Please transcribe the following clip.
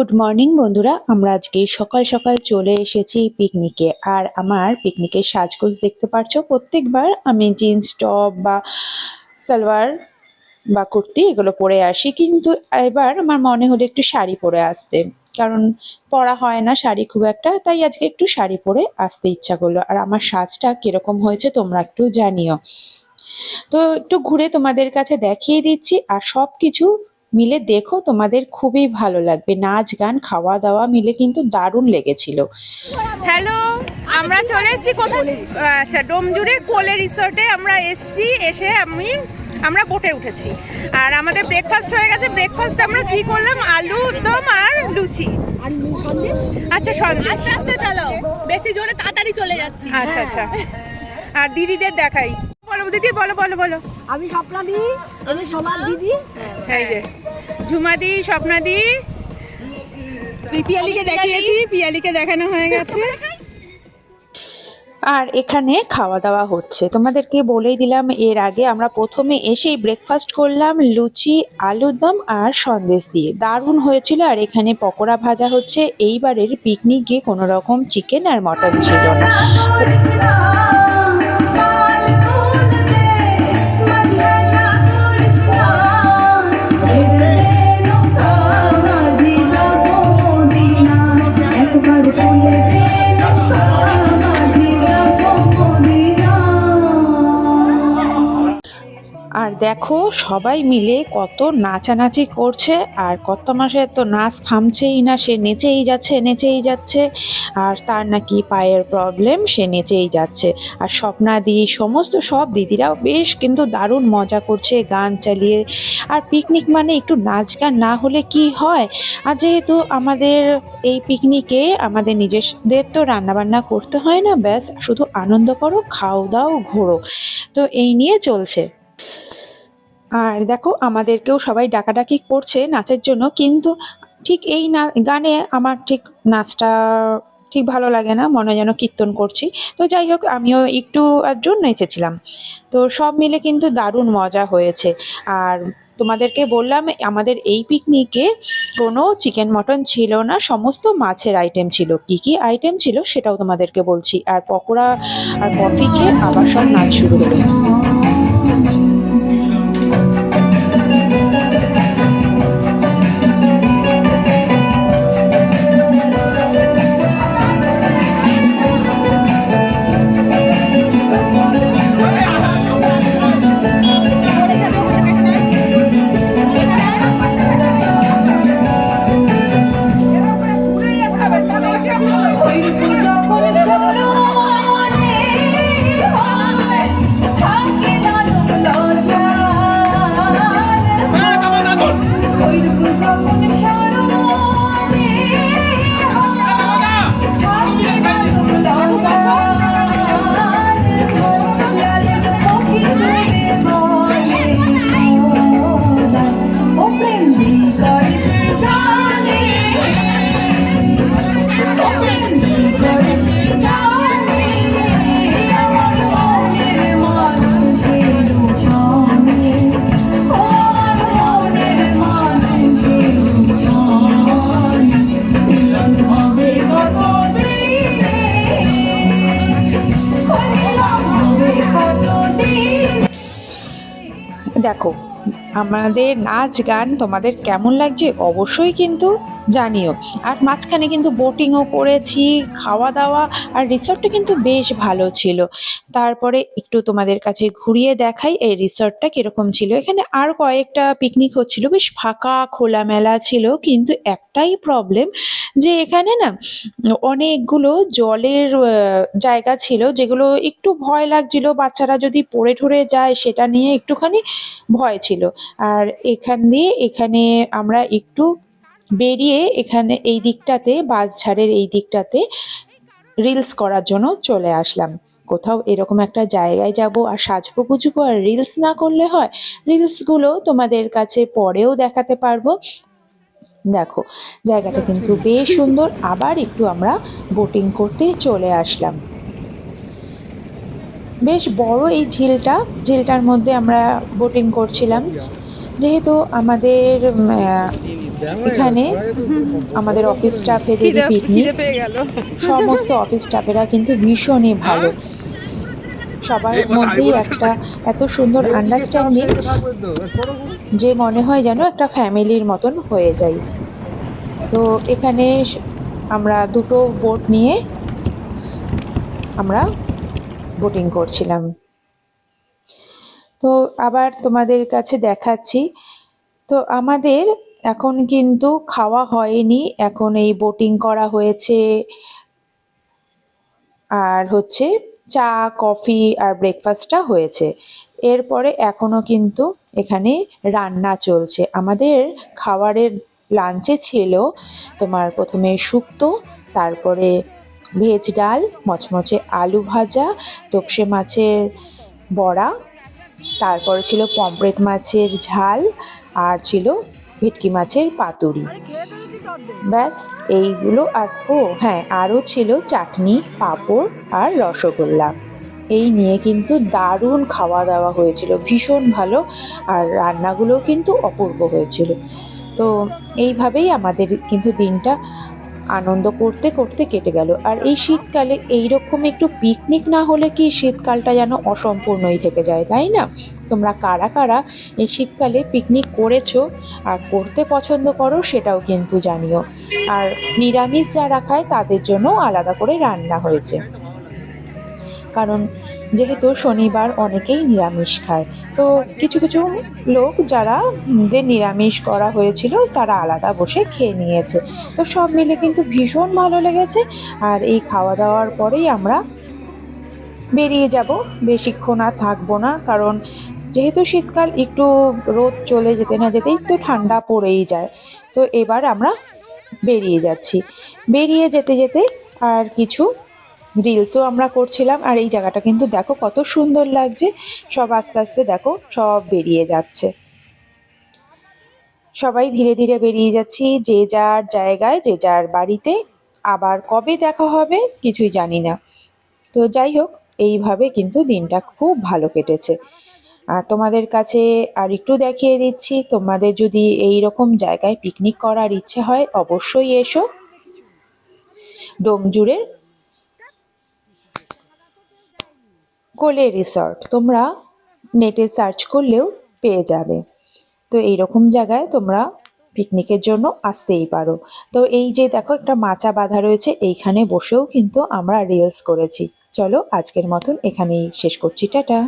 Good morning বন্ধুরা। আমরা আজকে সকাল সকাল চলে এসেছি পিকনিকে। আর আমার পিকনিকের সাজগোজ দেখতে পাচ্ছ প্রত্যেকবার আমি জিন্স, টপ বা সালোয়ার বা কুর্তি এগুলো পরে আসি। কিন্তু এবার আমার মনে হলো একটু শাড়ি পরে আসতে। কারণ পরা হয় না শাড়ি খুব একটা, তাই আজকে একটু শাড়ি পরে আসতে ইচ্ছা করল। আর আমার সাজটা কীরকম হয়েছে তোমরা একটু জানিও। তো একটু ঘুরে তোমাদের কাছে দেখিয়ে দিচ্ছি। আর সব কিছু মিলে দেখো তোমাদের খুবই ভালো লাগবে। নাচ গান খাওয়া দাওয়া মিলে কিন্তু দারুণ লেগেছিল। হ্যালো আমরা চলে এসেছি কোথায়? আচ্ছা ডোমজুড়ে কোলে রিসর্টে আমরা এসেছি এসে আমি আমরা বোটে উঠেছি। আর আমাদের ব্রেকফাস্ট হয়ে গেছে। ব্রেকফাস্ট আমরা কি করলাম? আলু দম আর লুচি। আচ্ছা সন্দেশ। আস্তে আস্তে চলো বেশি জোরে তাড়াতাড়ি চলে যাচ্ছি। আচ্ছা আচ্ছা। আর দিদিদের দেখাই। বলো দিদি বলো বলো বলো। আমি স্বপ্নাদি সবার দিদি। এই যে ঝুমাদি স্বপ্নাদি পিয়ালিকে দেখিয়েছি পিয়ালিকে দেখানো হয়ে গেছে। আর এখানে খাওয়া দাওয়া হচ্ছে। তোমাদেরকে বলেই দিলাম এর আগে আমরা প্রথমে এসেই ব্রেকফাস্ট করলাম লুচি আলুর দম আর সন্দেশ দিয়ে। দারুণ হয়েছিল আর এখানে পকোড়া ভাজা হচ্ছে। এইবারের পিকনিকে কোনো রকম চিকেন আর মটন ছিল না। আর দেখো, সবাই মিলে কত নাচানাচি করছে, আর কত মাসে তো নাচ থামছেই না, সে নেচেই যাচ্ছে নেচেই যাচ্ছে, আর তার নাকি পায়ের প্রবলেম সে নেচেই যাচ্ছে। আর স্বপ্না স্বপ্নাদি সমস্ত সব দিদিরাও বেশ কিন্তু দারুণ মজা করছে, গান চালিয়ে। আর পিকনিক মানে একটু নাচ গান না হলে কি হয়? আর যেহেতু আমাদের এই পিকনিকে আমাদের নিজেদের তো রান্নাবান্না করতে হয় না, ব্যাস, শুধু আনন্দ করো খাও দাও ঘোরো। তো এই নিয়ে চলছে। আর দেখো, আমাদেরকেও সবাই ডাকাডাকি করছে নাচের জন্য, কিন্তু ঠিক এই না, গানে আমার ঠিক নাচটা ঠিক ভালো লাগে না, মনে যেন কীর্তন করছি। তো যাই হোক, আমিও একটু একজন নেচেছিলাম। তো সব মিলে কিন্তু দারুণ মজা হয়েছে। আর তোমাদেরকে বললাম, আমাদের এই পিকনিকে কোনো চিকেন মটন ছিল না, সমস্ত মাছের আইটেম ছিল। কি কি আইটেম ছিল সেটাও তোমাদেরকে বলছি। আর পকোড়া আর কফি খেয়ে আবার সব নাচ শুরু হলো। দেখো আমাদের নাচ গান তোমাদের কেমন লাগছে? অবশ্যই কিন্তু জানিও। আর মাঝখানে কিন্তু বোটিংও করেছি খাওয়া দাওয়া আর রিসর্টটা কিন্তু বেশ ভালো ছিল। তারপরে একটু তোমাদের কাছে ঘুরিয়ে দেখাই এই রিসর্টটা কীরকম ছিল। এখানে আর কয়েকটা পিকনিক হচ্ছিল, বেশ ফাঁকা, খোলামেলা ছিল, কিন্তু একটাই প্রবলেম যে এখানে না অনেকগুলো জলের জায়গা ছিল, যেগুলো একটু ভয় লাগছিল। বাচ্চারা যদি পড়ে ঠরে যায়, সেটা নিয়ে একটুখানি ভয় ছিল। আর এখান দিয়ে এখানে আমরা একটু বেরিয়ে এখানে এই দিকটাতে বাসঝাড়ের এই দিকটাতে রিলস করার জন্য চলে আসলাম। কোথাও এরকম একটা জায়গায় যাব আর সাজবো গুজবো আর রিলস না করলে হয়? রিলসগুলো তোমাদের কাছে পরেও দেখাতে পারব। দেখো, জায়গাটা কিন্তু বেশ সুন্দর। আবার একটু আমরা বোটিং করতে চলে আসলাম। বেশ বড় এই ঝিলটা, ঝিলটার মধ্যে আমরা বোটিং করছিলাম। যেহেতু আমাদের এখানে আমাদের অফিস স্টাফেদেরই খিদে পিকনিক পেয়ে গেল। সমস্ত অফিস স্টাফেরা কিন্তু ভীষণই ভালো। সবার মধ্যেই একটা এত সুন্দর আন্ডারস্ট্যান্ডিং যে মনে হয় যেন একটা ফ্যামিলির মতন হয়ে যায়। তো এখানে আমরা দুটো বোট নিয়ে আমরা বোটিং করছিলাম। তো আবার তোমাদের কাছে দেখাচ্ছি। তো আমাদের এখন কিন্তু খাওয়া হয়নি, এখন এই বোটিং করা হয়েছে। আর হচ্ছে চা, কফি আর ব্রেকফাস্টটা হয়েছে। এরপরে এখনও কিন্তু এখানে রান্না চলছে। আমাদের খাবারের লাঞ্চে ছিল তোমার প্রথমে শুক্তো, তারপরে ভেজ ডাল, মচমচে আলু ভাজা তোপসে মাছের বড়া, তারপরে ছিল পমফ্রেট মাছের ঝাল, আর ছিল ভেটকি মাছের পাতুরি। ব্যাস, এইগুলো আর, ও হ্যাঁ আরও ছিল চাটনি, পাঁপড় আর রসগোল্লা। এই নিয়ে কিন্তু দারুণ খাওয়া দাওয়া হয়েছিল, ভীষণ ভালো, আর রান্নাগুলো কিন্তু অপূর্ব হয়েছিল। তো, এইভাবেই আমাদের কিন্তু দিনটা আনন্দ করতে করতে কেটে গেল। আর এই শীতকালে এইরকম একটু পিকনিক না হলে কি শীতকালটা যেন অসম্পূর্ণই থেকে যায়, তাই না? তোমরা কারা কারা এই শীতকালে পিকনিক করেছ আর করতে পছন্দ করো সেটাও কিন্তু জানিও। আর নিরামিষ যারা খায় তাদের জন্য আলাদা করে রান্না হয়েছে। কারণ যেহেতু শনিবার অনেকেই নিরামিষ খায়। তো কিছু কিছু লোক যারা দের নিরামিষ করা হয়েছিল, তারা আলাদা বসে খেয়ে নিয়েছে। তো সব মিলে কিন্তু ভীষণ ভালো লেগেছে। আর এই খাওয়া দাওয়ার পরেই আমরা বেরিয়ে যাব। বেশিক্ষণ আর থাকব না, কারণ যেহেতু শীতকাল, একটু রোদ চলে যেতে না যেতেই তো ঠান্ডা পড়েই যায়। তো এবার আমরা বেরিয়ে যাচ্ছি। বেরিয়ে যেতে যেতে আর কিছু রিলসও আমরা করছিলাম, আর এই জায়গাটা কিন্তু দেখো কত সুন্দর লাগছে। সব আস্তে আস্তে দেখো সব বেরিয়ে যাচ্ছে। সবাই ধীরে ধীরে বেরিয়ে যাচ্ছি, যে যার জায়গায়, যে যার বাড়িতে। আবার কবে দেখা হবে কিছুই জানি না। তো যাই হোক, এইভাবে কিন্তু দিনটা খুব ভালো কেটেছে। আর তোমাদের কাছে আর একটু দেখিয়ে দিচ্ছি, তোমাদের যদি এই রকম জায়গায় পিকনিক করার ইচ্ছে হয়, অবশ্যই এসো। ডোমজুড়ের কোলে রিসর্ট তোমরা নেটে সার্চ করলেও পেয়ে যাবে। তো এই রকম জায়গায় তোমরা পিকনিকের জন্য আসতেই পারো। তো এই যে দেখো একটা মাচা বাঁধা রয়েছে, এইখানে বসেও কিন্তু আমরা রিলস করেছি। চলো আজকের মতন এখানেই শেষ করছি। টাটা!